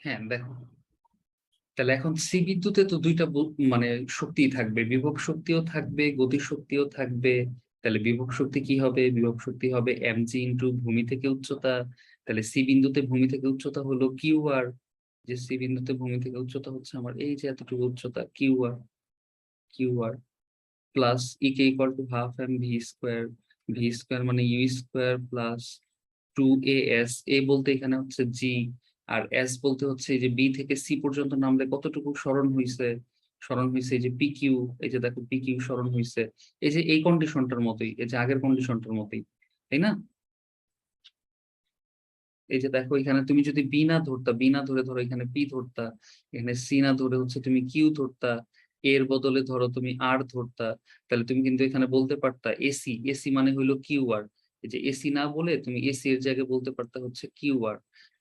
হ্যাঁ দেখো। তাহলে এখন সি বিদ্যুতে তো দুইটা মানে শক্তি থাকবে। বিভব শক্তিও থাকবে, গতি শক্তিও থাকবে। তাহলে বিভব শক্তি কি হবে? বিভব শক্তি হবে এমজি ইন্টু ভূমি থেকে উচ্চতা। তাহলে সি বিন্দুতে ভূমি থেকে উচ্চতা হলো কিউ আর যে সি বিন্দুতে ভূমি থেকে উচ্চতা হচ্ছে আমার এই যে এতটুকু উচ্চতা Q R Q R plus E K equal to half M V square V square মানে U square plus two A S A বলতে এখানে হচ্ছে জি আর এস বলতে হচ্ছে এই যে বি থেকে সি পর্যন্ত নামলে কতটুকু স্মরণ হয়েছে স্মরণ হয়েছে এই যে পি এই যে দেখো পি স্মরণ হয়েছে এই যে এই কন্ডিশনটার মতোই, এই যে আগের কন্ডিশনটার মতোই, তাই না? এই যে দেখো এখানে তুমি যদি বি না ধরতা বি না ধরে ধরো এখানে পি ধরতা, এখানে সি না ধরে হচ্ছে তুমি কিউ ধরতা এর বদলে ধরো তুমি আর ধরতা, তাহলে তুমি কিন্তু এখানে বলতে পারতা এসি এসি মানে হইল কিউ আর এই যে এসি না বলে তুমি এসি এর জায়গায় বলতে পারতা হচ্ছে কিউ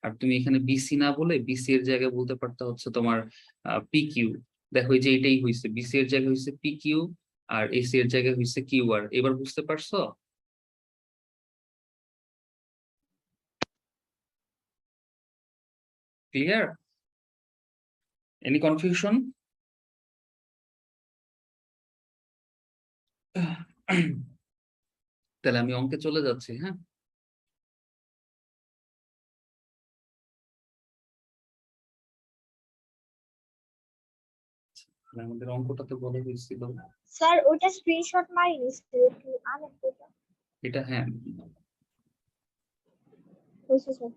আর তুমি এখানে বিসি না বলে বিসি এর জায়গায় বলতে পারতা হচ্ছে তোমার পি কিউ দেখো যে এটাই হয়েছে বিসি এর জায়গায় হয়েছে পি কিউ আর এসি এর জায়গায় হয়েছে কিউ আর এবার বুঝতে পারছ? Clear any confusion? তাহলে আমি অঙ্কে চলে যাচ্ছি হ্যাঁ? আমাদের অঙ্কটাতে বলা হয়েছিল স্যার ওটা স্ক্রিনশট মারি নিচ্ছে একটু তো ওটা। এটা হ্যাঁ। স্যার।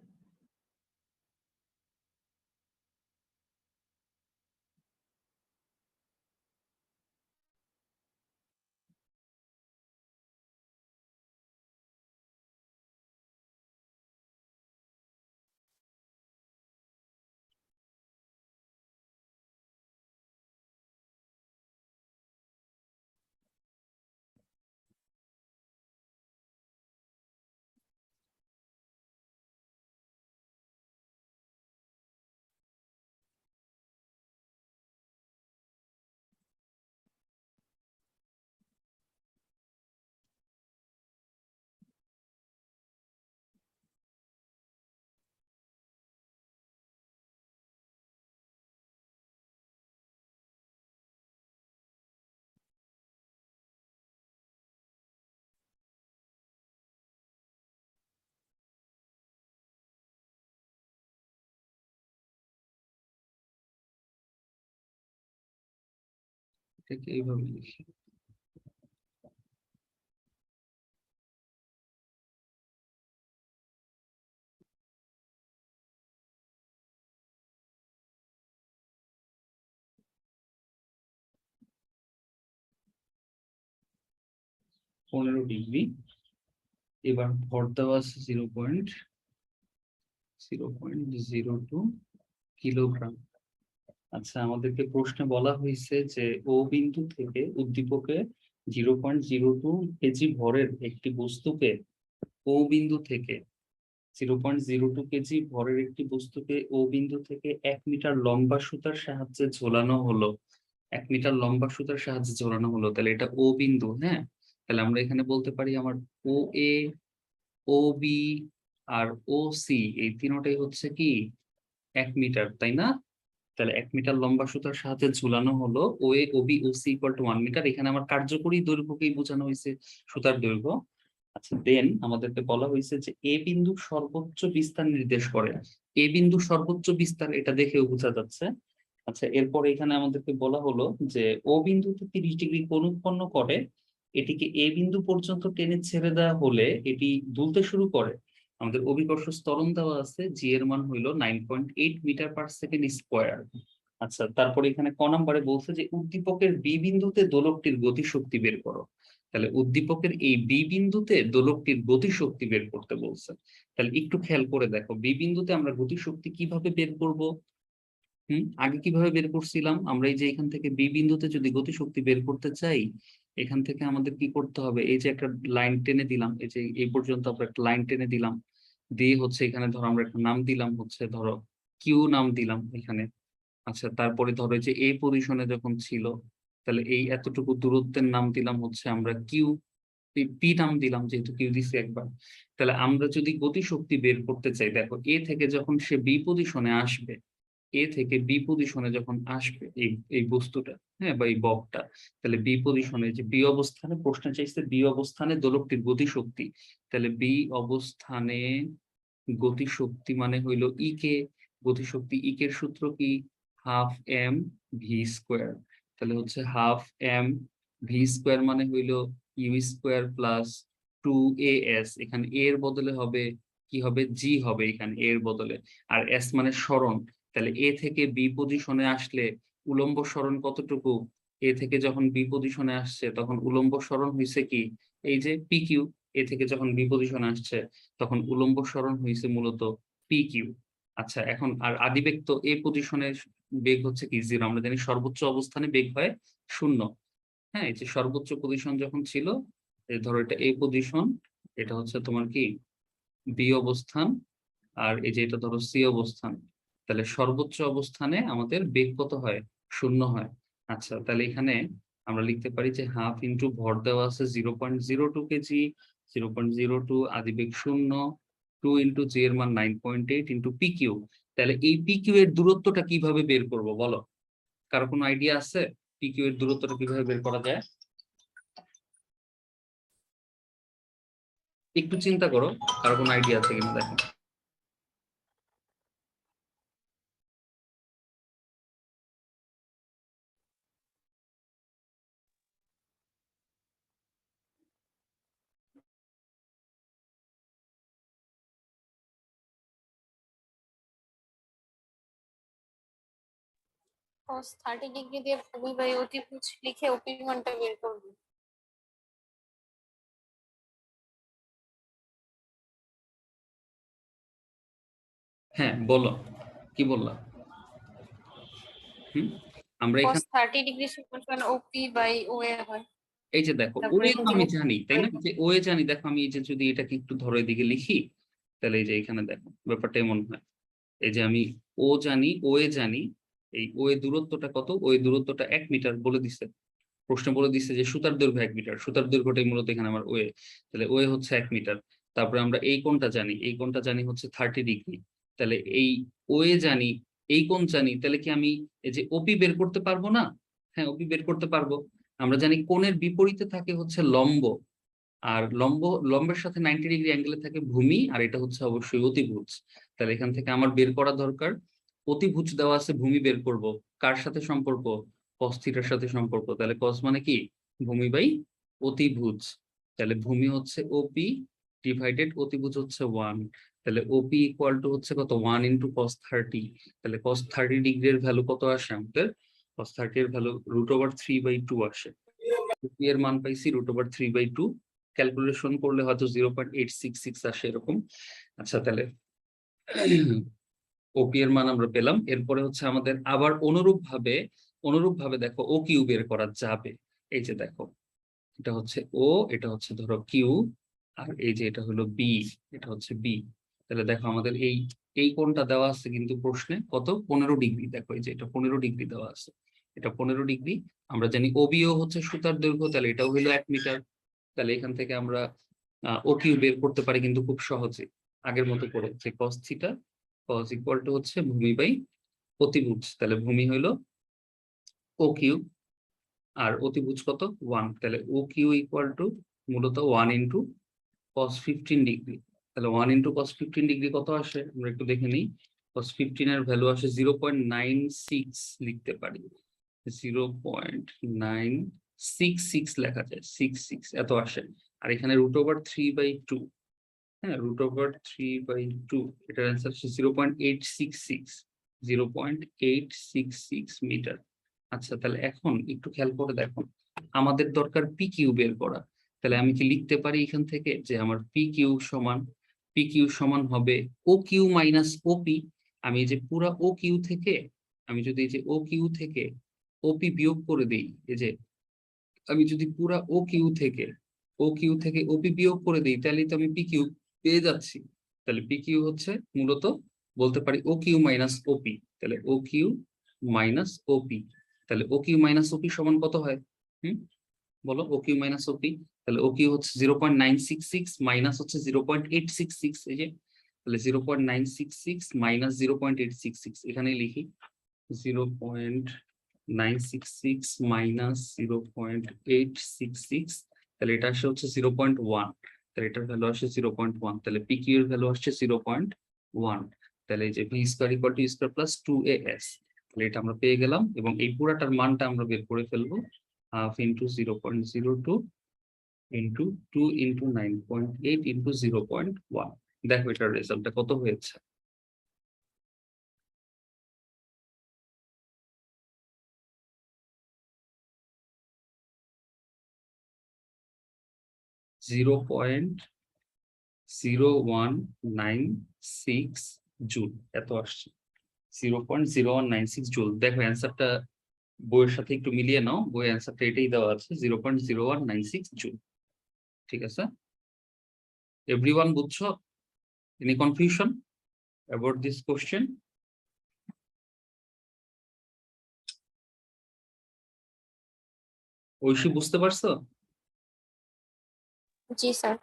এটাকে এইভাবে লিখি। পনেরো ডিগ্রি, এবার ভর দেওয়া আছে zero point zero point zero two kilogram. আচ্ছা আমাদেরকে প্রশ্নে বলা হয়েছে যে, ও বিন্দু থেকে উদ্দীপকে zero point zero two KG ভরের একটি বস্তুকে ও বিন্দু থেকে zero point zero two KG ভরের একটি বস্তুকে ও বিন্দু থেকে এক মিটার লম্বা সুতার সাহায্যে ঝোলানো হলো। এক মিটার লম্বা সুতার সাহায্যে ঝোলানো হলো, তাহলে এটা ও বিন্দু হ্যাঁ? তাহলে আমরা এখানে বলতে পারি আমার ও A, O B R O C, এই তিনটাই হচ্ছে কি? এক মিটার, তাই না? তাহলে এক মিটার লম্বা সুতার সাহায্যে ঝুলানো হলো। O A O B O C equal to one metre এখানে আমার কার্যকরী দৈর্ঘ্যকেই বোঝানো হয়েছে সুতার দৈর্ঘ্য। আচ্ছা দেন আমাদেরকে বলা হয়েছে যে এ বিন্দু সর্বোচ্চ বিস্তার নির্দেশ করে। এ বিন্দু সর্বোচ্চ বিস্তার এটা দেখেও বোঝা যাচ্ছে। আচ্ছা এরপর এখানে আমাদেরকে বলা হলো যে ও বিন্দুতে তিরিশ ডিগ্রি কোণ উৎপন্ন করে। এটিকে এ বিন্দু পর্যন্ত টেনে ছেড়ে দেওয়া হলে এটি দুলতে শুরু করে। আমাদের অভিকর্ষ ত্বরণ দেওয়া আছে জি এর মান হইল nine point eight metre per second square আচ্ছা তারপরে এখানে ক নম্বরে বলছে যে উদ্দীপকের বি বিন্দুতে দোলকটির গতিশক্তি বের করো। তাহলে উদ্দীপকের এই বি বিন্দুতে দোলকটির গতিশক্তি বের করতে বলছে। তাহলে একটু খেয়াল করে দেখো বি বিন্দুতে আমরা গতিশক্তি কীভাবে বের করব? হুম, আগে কীভাবে বের করছিলাম? আমরা এই যে এখান থেকে বি বিন্দুতে যদি গতিশক্তি বের করতে চাই এখান থেকে আমাদের কি করতে হবে? এই যে একটা লাইন টেনে দিলাম, এই যে এই পর্যন্ত আমরা একটা লাইন টেনে দিলাম, দিয়ে হচ্ছে এখানে ধরো আমরা একটা নাম দিলাম, হচ্ছে ধরো কিউ নাম দিলাম এখানে। আচ্ছা তারপরে ধরো এই যে এই পজিশনে যখন ছিল, তাহলে এই এতটুকু দূরত্বের নাম দিলাম হচ্ছে আমরা কিউ পি নাম দিলাম যেহেতু কিউ দিছি একবার। তাহলে আমরা যদি গতিশক্তি বের করতে চাই, দেখো এ থেকে যখন সে বি পজিশনে আসবে এ থেকে বি পজিশনে যখন আসবে এই এই বস্তুটা হ্যাঁ বা এই বকটা তাহলে বি পজিশনে যে বি অবস্থানে প্রশ্ন চাইছে বি অবস্থানে দোলকটির গতিশক্তি, তাহলে বি অবস্থানে গতিশক্তি মানে হইল ই কে, গতিশক্তি ই এর সূত্র কি? হাফ এম ভি স্কোয়ার, তাহলে হচ্ছে হাফ এম ভি স্কোয়ার মানে হইল U square plus two A S এখানে এর বদলে হবে, কি হবে? জি হবে এখানে এর বদলে, আর এস মানে সরণ তাহলে এ থেকে বি পজিশনে আসলে উলম্ব সরণ কতটুকু? এ থেকে যখন বি পজিশনে আসছে, তখন উলম্ব সরণ হয়েছে কি? এই যে পি কিউ এ থেকে যখন বি পজিশনে আসছে, তখন উলম্ব সরণ হয়েছে মূলত পি কিউ আচ্ছা এখন আর আদিবেগ তো এ পজিশনের বেগ হচ্ছে কি? জিরো আমরা জানি সর্বোচ্চ অবস্থানে বেগ হয় শূন্য। হ্যাঁ এই যে সর্বোচ্চ পজিশন যখন ছিল ধরো এটা এ পজিশন এটা হচ্ছে তোমার কি? বি অবস্থান, আর এই যে এটা ধরো সি অবস্থান। তাহলে সর্বোচ্চ অবস্থানে আমাদের বেগ কত হয়? শূন্য হয়। আচ্ছা তাহলে এখানে আমরা লিখতে পারি যে হাফ ইন্টু ভর দেওয়া আছে zero point zero two KG, zero point zero two আদিবেগ শূন্য, টু ইন্টু জি এর মান nine point eight into P Q. তাহলে এই পি কিউ এর দূরত্বটা কীভাবে বের করব বলো? কারও কোনো আইডিয়া আছে? পি কিউ এর দূরত্বটা কীভাবে বের করা যায়? একটু চিন্তা করো, কারও কোনো আইডিয়া আছে কিনা দেখো। Cos 30 ডিগ্রি দিয়ে ভূমি বাই অতিভুজ লিখে ওপি মানটা বের করব। হ্যাঁ বলো। কি বললা? আমরা এখানে 30 ডিগ্রি সমান ওপি বাই ওএ হয় এই যে দেখো তো আমি জানি তাই না? যে ওয়ে জানি দেখো আমি এই যে যদি এটাকে একটু ধরো এদিকে লিখি তাহলে এই যে এখানে দেখো ব্যাপারটা এমন হয়। এই যে আমি ও জানি ওয়ে জানি এই ওয়ে দূরত্বটা কত? ওই দূরত্বটা এক মিটার বলে দিছে। প্রশ্ন বলে দিছে যে সুতার দৈর্ঘ্য এক মিটার। সুতার দৈর্ঘ্যটাই মূলত এখানে আমার ওয়ে তাহলে ওয়ে হচ্ছে এক মিটার। তারপরে আমরা এই কোণটা জানি। এই কোণটা জানি হচ্ছে থার্টি ডিগ্রি তাহলে এই ওয়ে জানি, এই কোণ জানি, তাহলে কি আমি এই যে ওপি বের করতে পারব না? হ্যাঁ ওপি বের করতে পারব। আমরা জানি কোণের বিপরীতে থাকে হচ্ছে লম্ব। আর লম্ব, লম্বের সাথে নাইনটি ডিগ্রি অ্যাঙ্গেলে থাকে ভূমি, আর এটা হচ্ছে অবশ্যই অতিভুজ। তাহলে এখান থেকে আমার বের করা দরকার অতিভুজ দেওয়া আছে, ভূমি বের করব। কার সাথে সম্পর্ক? কস থিটার সাথে সম্পর্ক। তাহলে কস মানে কি? ভূমি বাই অতিভুজ। তাহলে ভূমি হচ্ছে ওপি ডিভাইডেড অতিভুজ হচ্ছে ওয়ান তাহলে ওপি ইকুয়াল টু হচ্ছে কত? ওয়ান ইন্টু কস থার্টি তাহলে কস থার্টি ডিগ্রির ভ্যালু কত আসে আমাদের? কস থার্টি এর value root over three by two আসে। ওপি এর মান পাইছি root over three by two calculation করলে হয়তো zero point eight six six আসে এরকম। আচ্ছা তাহলে ওপি এর মান আমরা পেলাম। এরপরে হচ্ছে আমাদের আবার অনুরূপ ভাবে অনুরূপ ভাবে দেখো ও কিউ বের করা যাবে। এই যে দেখো, এটা হচ্ছে ও এটা হচ্ছে ধরো কিউ আর এই যে এটা হলো বি এটা হচ্ছে বি তাহলে দেখো আমাদের এই এই কোণটা দেওয়া আছে কিন্তু প্রশ্নে কত? পনেরো ডিগ্রি। দেখো এই যে এটা পনেরো ডিগ্রি দেওয়া আছে। এটা পনেরো ডিগ্রি। আমরা জানি ওবিও হচ্ছে সুতার দৈর্ঘ্য, তাহলে এটাও হলো এক মিটার। তাহলে এখান থেকে আমরা ও কিউ বের করতে পারি কিন্তু খুব সহজে। আগের মতো করে যে কস কস ইকুয়াল টু হচ্ছে ভূমি বাই অতিভুজ। তাহলে ভূমি ও কিউ আর অতিভুজ কত? ওয়ান তাহলে ও কিউ ইকুয়াল টু মূলত one into cos fifteen degree তাহলে one into cos fifteen degree কত আসে? আমরা একটু দেখে নিই। কস ফিফটিন এর ভ্যালু আসে জিরো পয়েন্ট নাইন সিক্স লিখতে পারি। Zero point nine six six লেখা যায়। সিক্স সিক্স এত আসে। আর এখানে root over three by two হ্যাঁ root over three by two এটার zero point eight six six zero point eight six six metre আচ্ছা তাহলে এখন একটু খেয়াল করে দেখো, আমাদের দরকার পি বের করা। তাহলে আমি কি লিখতে পারি এখান থেকে যে আমার পি সমান পি সমান হবে ও কিউ মাইনাস ওপি আমি যে পুরা ও থেকে, আমি যদি যে ও থেকে ওপি বিয়োগ করে দেই, এই যে আমি যদি পুরা ও থেকে ও থেকে ওপি বিয়োগ করে দিই তাহলে তো আমি পি পেয়ে যাচ্ছি। তাহলে পি কিউ হচ্ছে মূলত বলতে পারি ও কিউ মাইনাস ওপি তাহলে ও কিউ মাইনাস ওপি তাহলে ও কিউ মাইনাস ওপি সমান কত হয়? হুম? বলো ও কিউ মাইনাস ওপি তাহলে ও কিউ হচ্ছে zero point nine six six minus হচ্ছে zero point eight six six এই যে, তাহলে zero point nine six six minus zero point eight six six এখানে লিখি। Zero point nine six six minus zero point eight six six তাহলে এটা আসে হচ্ছে জিরো পয়েন্ট ওয়ান তাহলে এটার ভ্যালু আসছে জিরো পয়েন্ট ওয়ান তাহলে পি কিউ এর ভ্যালু আসছে জিরো পয়েন্ট ওয়ান তাহলে এই যে V square equal to square plus two A তাহলে এটা আমরা পেয়ে গেলাম এবং এই পুরাটার মানটা আমরা বের করে ফেলব half into zero point zero two into two into nine point eight into zero point one দেখো এটার রেজাল্টটা কত হয়েছে? Zero point zero one nine six joule এত আসছে। Zero point zero one nine six joule দেখো অ্যান্সারটা বইয়ের সাথে একটু মিলিয়ে নাও, বইয়ের অ্যান্সারটা এটাই দেওয়া আছে zero point zero one nine six joule ঠিক আছে? এভরিওয়ান বুঝছ? Any confusion about this question Oishi, বুঝতে পারছ? জি স্যার।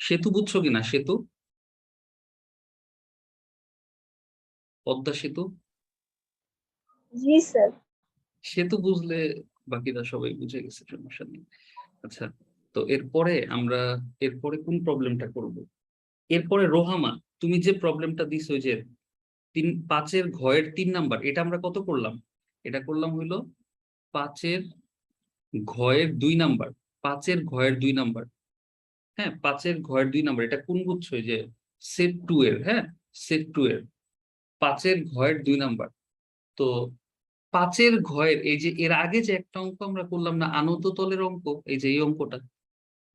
সেতু বুঝছ কিনা? সেতু? পদ্মা সেতু? জি স্যার। সেতু বুঝলে বাকিরা সবাই বুঝে গেছে সমস্যা নেই। আচ্ছা তো এরপরে আমরা এরপরে কোন প্রবলেমটা করব? এরপরে রোহামা তুমি যে প্রবলেমটা দিছো ওই যে তিন পাঁচের ঘয়ের তিন নাম্বার এটা আমরা কত করলাম? এটা করলাম হইল পাঁচের ঘয়ের দুই নাম্বার। পাঁচের ঘয়ের দুই নাম্বার। হ্যাঁ পাঁচের ঘয়ের দুই নাম্বার, এটা কোন গুচ্ছ? যে সেট টু এর হ্যাঁ সেট টু এর। পাঁচের ঘয়ের দুই নাম্বার। তো পাঁচের ঘয়ের, এই যে এর আগে যে একটা অঙ্ক আমরা করলাম না, আনত তলের অঙ্ক, এই যে এই অঙ্কটা,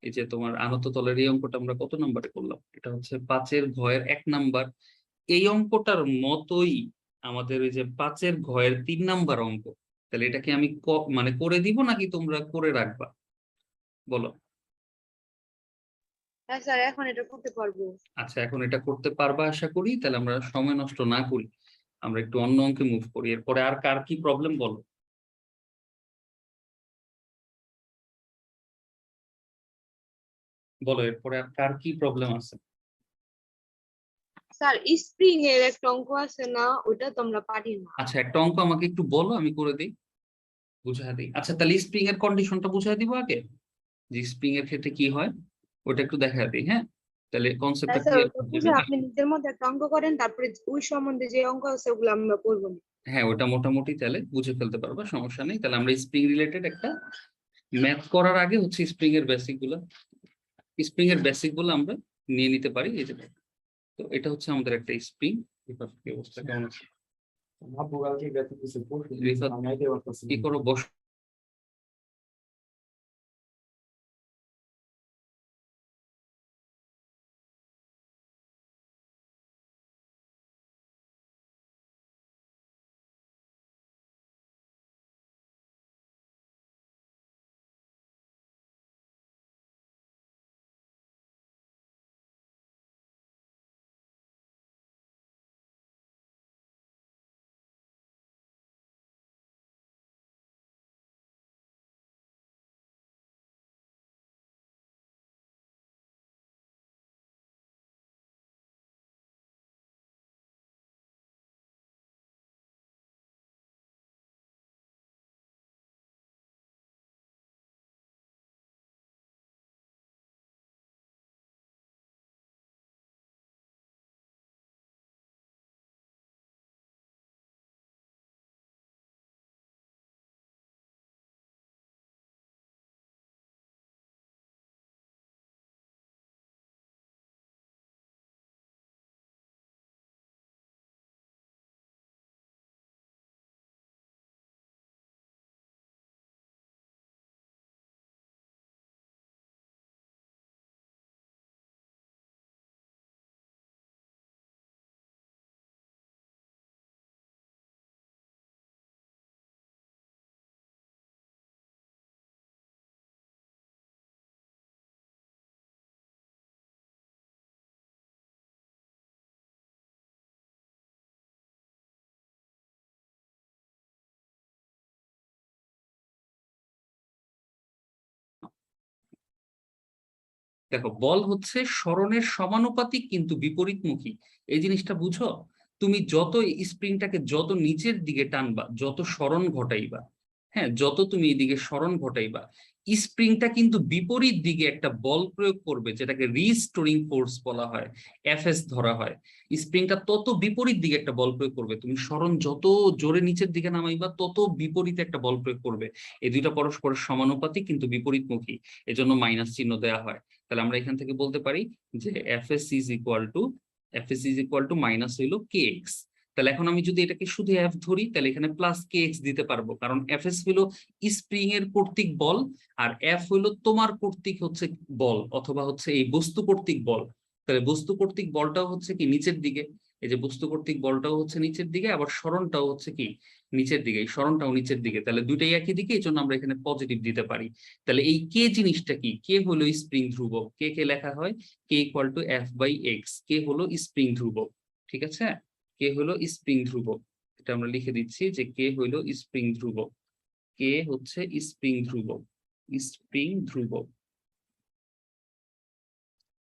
এই যে তোমার আনত তলের এই অঙ্কটা আমরা কত নাম্বারে করলাম? এটা হচ্ছে পাঁচের ঘয়ের এক নাম্বার। এই অঙ্কটার মতোই আমাদের ওই যে পাঁচের ঘয়ের তিন নাম্বার অঙ্ক। তাহলে এটা কি আমি মানে করে দিব নাকি তোমরা করে রাখবা? বলো। হ্যাঁ স্যার এখন এটা করতে পারব। আচ্ছা এখন এটা করতে পারবা আশা করি তাহলে আমরা সময় নষ্ট না করি। আমরা একটু অন্য অঙ্কে মুভ করি। এরপরে আর কার কি প্রবলেম বলো? বলো এরপরে আর কার কি প্রবলেম আছে? স্যার স্প্রিং এর একটা অঙ্ক আছে না ওটা তো আমরা পারি না। আচ্ছা একটা অঙ্ক আমাকে একটু বলো আমি করে দিই। বুঝাই দিই। আচ্ছা তাহলে স্প্রিং এর কন্ডিশনটা বুঝাই দিব আগে? যে স্প্রিং এর ক্ষেত্রে কি হয় ওটা একটু দেখা দিই হ্যাঁ? তাহলে কনসেপ্টটা বুঝে আপনি নিজের মধ্যে একটা অঙ্ক করেন তারপরে ওই সম্বন্ধে যে অঙ্ক আছে ওগুলো আমরা করব। না হ্যাঁ ওটা মোটামুটি তাহলে বুঝে ফেলতে পারবা সমস্যা নেই। তাহলে আমরা স্প্রিং রিলেটেড একটা ম্যাথ করার আগে হচ্ছে স্প্রিং এর বেসিকগুলো স্প্রিং এর বেসিকগুলো আমরা নিয়ে নিতে পারি এই যে তো এটা হচ্ছে আমাদের একটা স্প্রিং অবস্থা কেমন আছে? কি করো বস দেখো, বল হচ্ছে স্মরণের সমানুপাতিক কিন্তু বিপরীতমুখী। এই জিনিসটা বুঝো? তুমি যত স্প্রিংটাকে যত নিচের দিকে টানবা, যত স্মরণ ঘটাইবা হ্যাঁ যত তুমি এদিকে স্মরণ ঘটাইবা, স্প্রিংটা কিন্তু বিপরীত দিকে একটা বল প্রয়োগ করবে, যেটাকে রিস্টোরিং ফোর্স বলা হয় এফএস ধরা হয়। স্প্রিংটা তত বিপরীত দিকে একটা বল প্রয়োগ করবে। তুমি স্মরণ যত জোরে নিচের দিকে নামাইবা, তত বিপরীতে একটা বল প্রয়োগ করবে। এই দুইটা পরস্পরের সমানুপাতিক কিন্তু বিপরীতমুখী। এজন্য মাইনাস চিহ্ন দেওয়া হয়। তাহলে আমরা এখান থেকে বলতে পারি যে F S is equal to F S is equal to minus হইল কে এক্স তাহলে এখন আমি যদি এটাকে শুধু এফ ধরি, তাহলে এখানে প্লাস কে এক্স দিতে পারব। কারণ এফ এস হইল স্প্রিং এর কর্তৃক বল, আর এফ হইল তোমার কর্তৃক হচ্ছে বল, অথবা হচ্ছে এই বস্তু কর্তৃক বল। তাহলে বস্তু কর্তৃক বলটাও হচ্ছে কি, নিচের দিকে। এই যে বস্তু কর্তৃক বলটাও হচ্ছে নিচের দিকে, আবার স্মরণটাও হচ্ছে কি? নিচের দিকে। এই স্মরণটাও নিচের দিকে। তাহলে দুইটাই একই দিকে, এই জন্য আমরা এখানে পজিটিভ দিতে পারি। তাহলে এই কে জিনিসটা কি? কে হলো স্প্রিং ধ্রুবক? কে কে লেখা হয়? K equal to F by X K হলো স্প্রিং ধ্রুবক? ঠিক আছে? কে হলো স্প্রিং ধ্রুবক? এটা আমরা লিখে দিচ্ছি যে কে হলো স্প্রিং ধ্রুবক? কে হচ্ছে স্প্রিং ধ্রুবক? স্প্রিং ধ্রুবক।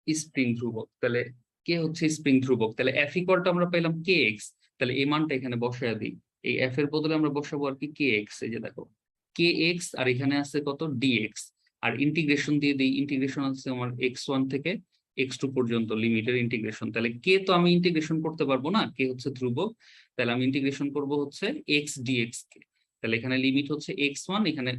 স্প্রিং ধ্রুবক। তাহলে কে হচ্ছে স্প্রিং ধ্রুবক? তাহলে এফ ইকুয়ালটা আমরা পেলাম কে এক্স তাহলে এই মানটা এখানে বসায় দিই। এই এফ এর বদলে আমরা বসাবো আর কি কে এক্স এই যে দেখো। কে এক্স আর এখানে আছে কত? ডিএক্স আর ইন্টিগ্রেশন দিয়ে দিই ইন্টিগ্রেশন আছে আমার এক্স ওয়ান থেকে এক্স টু পর্যন্ত লিমিটের ইন্টিগ্রেশন তাহলে কে তো আমি ইন্টিগ্রেশন করতে পারব না কে হচ্ছে ধ্রুবক। তাহলে আমি ইন্টিগ্রেশন করব হচ্ছে এক্স ডিএক্স কে। তাহলে এখানে লিমিট হচ্ছে এক্স ওয়ান এখানে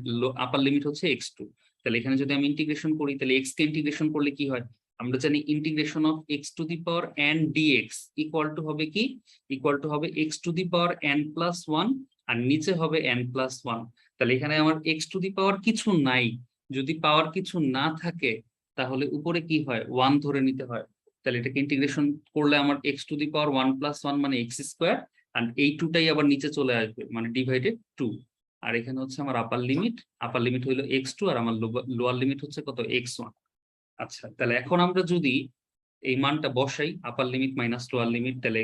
আপার লিমিট হচ্ছে এক্স টু তাহলে এখানে যদি আমি ইন্টিগ্রেশন করি, তাহলে এক্স কে ইন্টিগ্রেশন করলে কি হয়? আমরা জানি integration of X to the power N DX equal to হবে কি? ইকুয়াল টু হবে X to the power N plus one আর নিচে হবে এন প্লাস ওয়ান তাহলে এখানে আমার এক্স টু দি পাওয়ার কিছু নাই। যদি পাওয়ার কিছু না থাকে, তাহলে উপরে কি হয়? ওয়ান ধরে নিতে হয়। তাহলে এটাকে ইন্টিগ্রেশন করলে আমার X to the power one plus one মানে এক্স স্কোয়ার আর এই টুটাই আবার নিচে চলে আসবে মানে ডিভাইডেড টু আর এখানে হচ্ছে আমার আপার লিমিট আপার লিমিট হইল এক্স টু আর আমার লোয়ার লিমিট হচ্ছে কত? এক্স ওয়ান আচ্ছা তাহলে এখন আমরা যদি এই মানটা বসাই upper limit minus lower limit তাহলে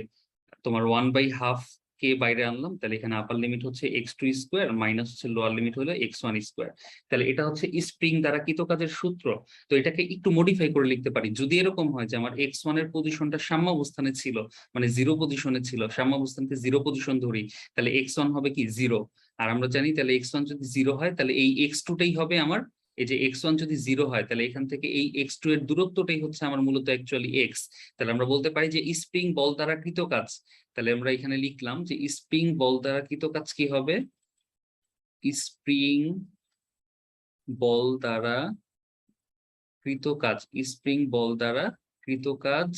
তোমার ওয়ান বাই হাফ কে বাইরে আনলাম, তাহলে এখানে আপার লিমিট হচ্ছে এক্স টু স্কোয়ার মাইনাস হচ্ছে লোয়ার লিমিট হলো এক্স ওয়ান স্কোয়ার তাহলে এটা হচ্ছে স্প্রিং দ্বারা কৃত কাজের সূত্র, তো এটাকে একটু মডিফাই করে লিখতে পারি। যদি এরকম হয় যে আমার এক্স ওয়ানের পজিশনটা সাম্য অবস্থানে ছিল মানে জিরো পজিশনে ছিল সাম্য অবস্থানকে জিরো পজিশন ধরি, তাহলে এক্স ওয়ান হবে কি জিরো আর আমরা জানি তাহলে এক্স ওয়ান যদি জিরো হয়, তাহলে এই এক্স টুটাই হবে আমার এই যে এক্স ওয়ান যদি জিরো হয়, তাহলে এখান থেকে এই এক্স টু এর দূরত্বটাই হচ্ছে আমার মূলত অ্যাকচুয়ালি এক্স তাহলে আমরা বলতে পারি যে স্প্রিং বল দ্বারা কৃত কাজ তাহলে আমরা এখানে লিখলাম যে স্প্রিং বল দ্বারা কৃত কাজ কি হবে? স্প্রিং বল দ্বারা কৃত কাজ স্প্রিং বল দ্বারা কৃত কাজ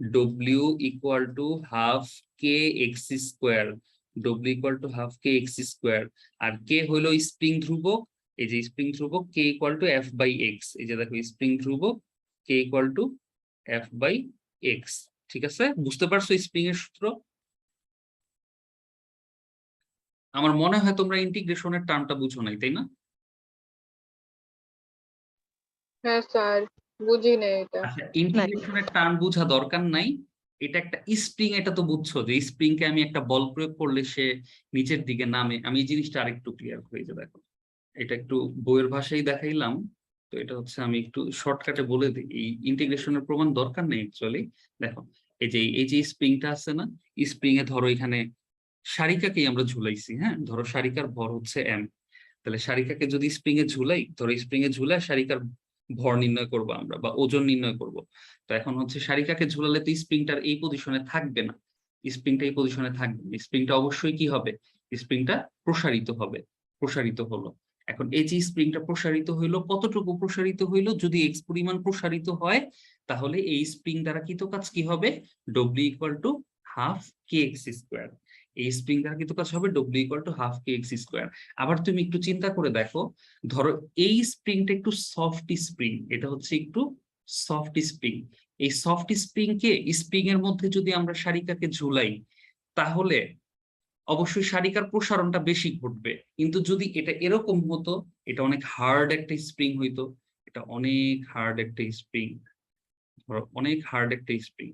W equal to half K X square W equal to half K X square R K হলো স্প্রিং ধ্রুবক এই যে স্প্রিং ধ্রুবক K equal to F by X এই যে দেখো স্প্রিং ধ্রুবক K equal to F by X ঠিক আছে? বুঝতে পারছ স্প্রিং এর সূত্র? আমার মনে হয় তোমরা ইন্টিগ্রেশনের টার্মটা বুঝো নাই তাই না? হ্যাঁ স্যার বুঝি না এটা। আচ্ছা ইন্টিগ্রেশনের টার্ম বোঝা দরকার নাই। এটা একটা স্প্রিং এটা তো বুঝছ যে স্প্রিং কে আমি একটা বল প্রয়োগ করলে সে নিচের দিকে নামে। আমি এই জিনিসটা আরেকটু ক্লিয়ার হয়ে যে দেখো। এটা একটু বইয়ের ভাষায় দেখাইলাম। তো এটা হচ্ছে আমি একটু শর্টকাটে বলে দিই। এই ইন্টিগ্রেশনের প্রমাণ দরকার নেই অ্যাকচুয়ালি দেখো, এই যে এই যে স্প্রিংটা আছে না স্প্রিং এ ধরো এখানে সারিকাকেই আমরা ঝুলাইছি হ্যাঁ? ধরো সারিকার ভর হচ্ছে এম তাহলে সারিকাকে যদি স্প্রিং এ ঝুলাই, ধরো স্প্রিং এ ঝুলাই সারিকার ভর নির্ণয় করব আমরা বা ওজন নির্ণয় করব। তো এখন হচ্ছে সারিকাকে ঝুলালে তো স্প্রিংটার এই পজিশনে থাকবে না। স্প্রিংটা এই পজিশনে থাকবে স্প্রিংটা অবশ্যই কি হবে? স্প্রিংটা প্রসারিত হবে। প্রসারিত হলো। এখন এই যে স্প্রিংটা প্রসারিত হইল, কতটুকু প্রসারিত হইল? যদি এক্স পরিমাণ প্রসারিত হয়, তাহলে এই স্প্রিং দ্বারা কৃত কাজ কি হবে? W equal to half K X square এই স্প্রিং দ্বারা কৃত কাজ হবে W equal to half K X square আবার তুমি একটু চিন্তা করে দেখো, ধরো এই স্প্রিংটা একটু সফট স্প্রিং এটা হচ্ছে একটু সফট স্প্রিং এই সফট স্প্রিং কে স্প্রিং এর মধ্যে যদি আমরা সারিকাকে ঝুলাই, তাহলে অবশ্যই সারিকার প্রসারণটা বেশি ঘটবে। কিন্তু যদি এটা এরকম হতো, এটা অনেক হার্ড একটা স্প্রিং হইতো, এটা অনেক হার্ড একটা স্প্রিং ধরো অনেক হার্ড একটা স্প্রিং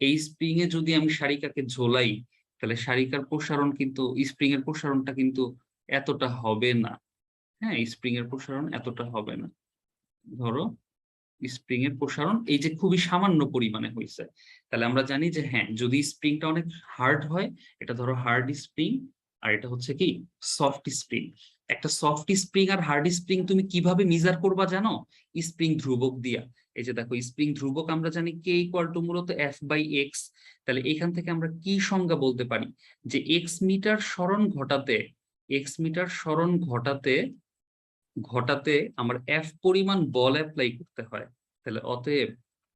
এই স্প্রিং এ যদি আমি সারিকাকে ঝোলাই, তাহলে সারিকার প্রসারণ কিন্তু স্প্রিং এর প্রসারণটা কিন্তু এতটা হবে না। হ্যাঁ স্প্রিং এর প্রসারণ এতটা হবে না। ধরো স্প্রিং এর প্রসারণ এই যে খুবই সামান্য পরিমাণে হয়েছে। তাহলে আমরা জানি যে হ্যাঁ যদি স্প্রিংটা অনেক হার্ড হয়, এটা ধরো হার্ড স্প্রিং আর এটা হচ্ছে কি সফট স্প্রিং একটা সফট স্প্রিং আর হার্ড স্প্রিং তুমি কীভাবে মিজার করবা জানো? স্প্রিং ধ্রুবক দিয়া। এই যে দেখো স্প্রিং ধ্রুবক আমরা জানি কে ইকুয়াল টু মূলত এফ বাই এক্স তাহলে এখান থেকে আমরা কি সংজ্ঞা বলতে পারি? যে এক্স মিটার স্মরণ ঘটাতে এক্স মিটার স্মরণ ঘটাতে ঘটাতে আমার এফ পরিমাণ বল অ্যাপ্লাই করতে হয়। তাহলে অতএব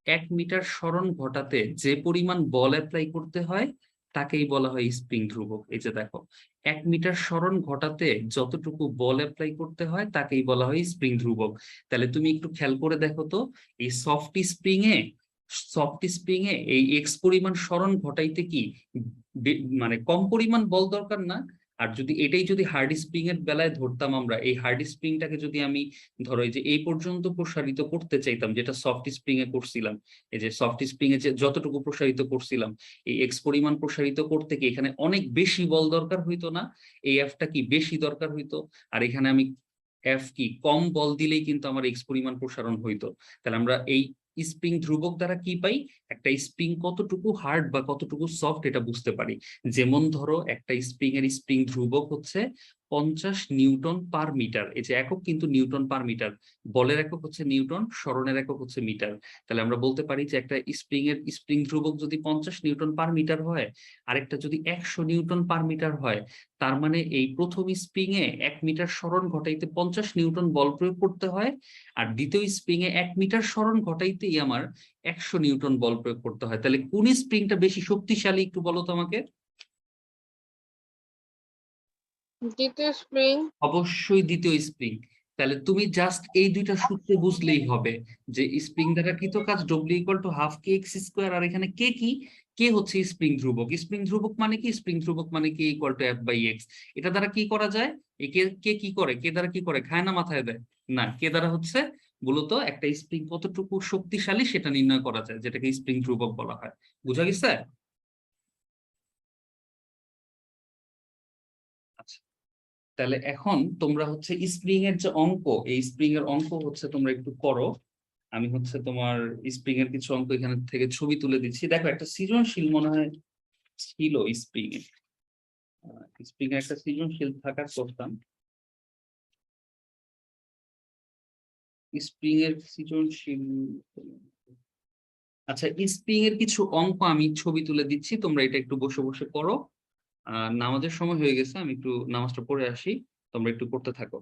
এক মিটার স্মরণ ঘটাতে যে পরিমাণ বল অ্যাপ্লাই করতে হয়, তাকেই বলা হয় স্প্রিং ধ্রুবক। এই যে দেখো, এক মিটার স্মরণ ঘটাতে যতটুকু বল অ্যাপ্লাই করতে হয়, তাকেই বলা হয় স্প্রিং ধ্রুবক। তাহলে তুমি একটু খেয়াল করে দেখো তো, এই সফট স্প্রিং এ সফট স্প্রিং এ এই এক্স পরিমাণ স্মরণ ঘটাইতে কি মানে কম পরিমাণ বল দরকার না আর যদি এটাই যদি হার্ড স্প্রিং এর বেলায় ধরতাম আমরা, এই হার্ড স্প্রিংটাকে যদি আমি ধরো যে এই পর্যন্ত প্রসারিত করতে চাইতাম, যেটা সফট স্প্রিং এ করছিলাম, এই যে সফট স্প্রিং এ যে যতটুকু প্রসারিত করছিলাম, এই এক্স পরিমাণ প্রসারিত করতে কি এখানে অনেক বেশি বল দরকার হইতো না, এই এফটা কি বেশি দরকার হইতো? আর এখানে আমি এফ কি কম বল দিলেই কিন্তু আমার এক্স পরিমাণ প্রসারণ হইতো। তাহলে আমরা এই স্প্রিং ধ্রুবক দ্বারা কি পাই? একটা স্প্রিং কতটুকু হার্ড বা কতটুকু সফট এটা বুঝতে পারি। যেমন ধরো একটা স্প্রিং এর স্প্রিং ধ্রুবক হচ্ছে পঞ্চাশ নিউটন পার মিটার, এই যে একক কিন্তু নিউটন পার মিটার, বলের একক হচ্ছে নিউটন স্মরণের একক হচ্ছে মিটার। তাহলে আমরা বলতে পারি যে একটা স্প্রিং এর স্প্রিং ধ্রুবক যদি পঞ্চাশ নিউটন পার মিটার হয়, আরেকটা যদি একশো নিউটন পার মিটার হয়, তার মানে এই প্রথম স্প্রিং এ এক মিটার স্মরণ ঘটাইতে পঞ্চাশ নিউটন বল প্রয়োগ করতে হয়, আর দ্বিতীয় স্প্রিং এ এক মিটার স্মরণ ঘটাইতেই আমার একশো নিউটন বল প্রয়োগ করতে হয়। তাহলে কোন স্প্রিংটা বেশি শক্তিশালী একটু বলো তো আমাকে? দ্বিতীয় স্প্রিং অবশ্যই দ্বিতীয় স্প্রিং তাহলে তুমি জাস্ট এই দুইটা সূত্র বুঝলেই হবে যে স্প্রিং দ্বারা কৃত কাজ W to half K X square আর এখানে কে কি? কে হচ্ছে স্প্রিং ধ্রুবক। স্প্রিং ধ্রুবক মানে কি? স্প্রিং ধ্রুবক মানে K equal to F by X এটা দ্বারা কি করা যায়? কে কে কি করে? কে দ্বারা কি করে? খায় না, মাথায় দেয়? না কে দ্বারা হচ্ছে মূলত একটা স্প্রিং কতটুকু শক্তিশালী সেটা নির্ণয় করা যায়, যেটাকে স্প্রিং ধ্রুবক বলা হয়। বুঝা গেছে? তাহলে এখন তোমরা হচ্ছে স্প্রিং এর যে অঙ্ক, এই স্প্রিং এর অঙ্ক হচ্ছে তোমরা একটু করো। আমি হচ্ছে তোমার স্প্রিং এর কিছু অঙ্ক এখানে থেকে ছবি তুলে দিচ্ছি। দেখো, একটা সৃজনশীল মনে হয় ছিল স্প্রিং এ। স্প্রিং এর একটা সৃজনশীল থাকার করতাম স্প্রিং এর সৃজনশীল আচ্ছা স্প্রিং এর কিছু অঙ্ক আমি ছবি তুলে দিচ্ছি। তোমরা এটা একটু বসে বসে করো। নামাজের সময় হয়ে গেছে আমি একটু নামাজটা পড়ে আসি তোমরা একটু পড়তে থাকো।